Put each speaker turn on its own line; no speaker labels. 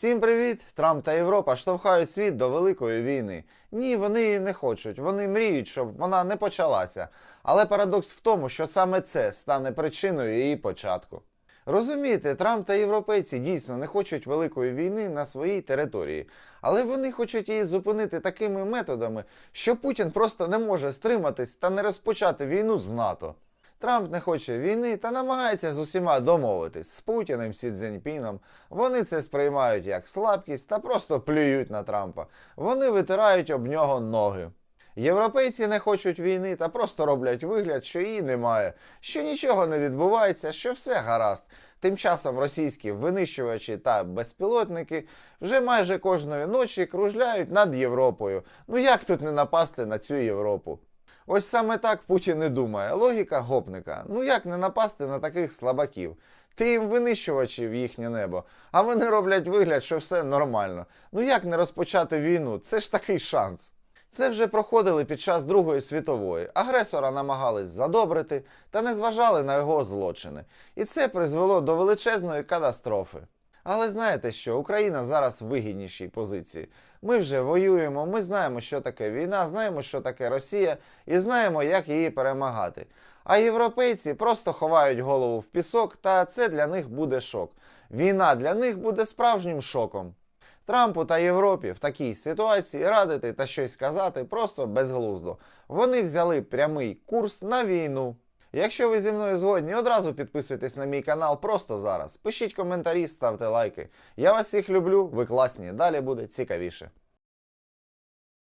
Всім привіт! Трамп та Європа штовхають світ до великої війни. Ні, вони її не хочуть. Вони мріють, щоб вона не почалася. Але парадокс в тому, що саме це стане причиною її початку. Розумієте, Трамп та європейці дійсно не хочуть великої війни на своїй території, але вони хочуть її зупинити такими методами, що Путін просто не може стриматись та не розпочати війну з НАТО. Трамп не хоче війни та намагається з усіма домовитись з Путіним, Сі Цзіньпіном. Вони це сприймають як слабкість та просто плюють на Трампа. Вони витирають об нього ноги. Європейці не хочуть війни та просто роблять вигляд, що її немає, що нічого не відбувається, що все гаразд. Тим часом російські винищувачі та безпілотники вже майже кожної ночі кружляють над Європою. Ну як тут не напасти на цю Європу? Ось саме так Путін і думає. Логіка гопника. Ну як не напасти на таких слабаків? Ти їм в їхнє небо, а вони роблять вигляд, що все нормально. Ну як не розпочати війну? Це ж такий шанс. Це вже проходили під час Другої світової. Агресора намагались задобрити та не зважали на його злочини. І це призвело до величезної катастрофи. Але знаєте що, Україна зараз в вигіднішій позиції. Ми вже воюємо, ми знаємо, що таке війна, знаємо, що таке Росія, і знаємо, як її перемагати. А європейці просто ховають голову в пісок, та це для них буде шок. Війна для них буде справжнім шоком. Трампу та Європі в такій ситуації радити та щось казати просто безглуздо. Вони взяли прямий курс на війну. Якщо ви зі мною згодні, одразу підписуйтесь на мій канал просто зараз. Пишіть коментарі, ставте лайки. Я вас всіх люблю, ви класні. Далі буде цікавіше.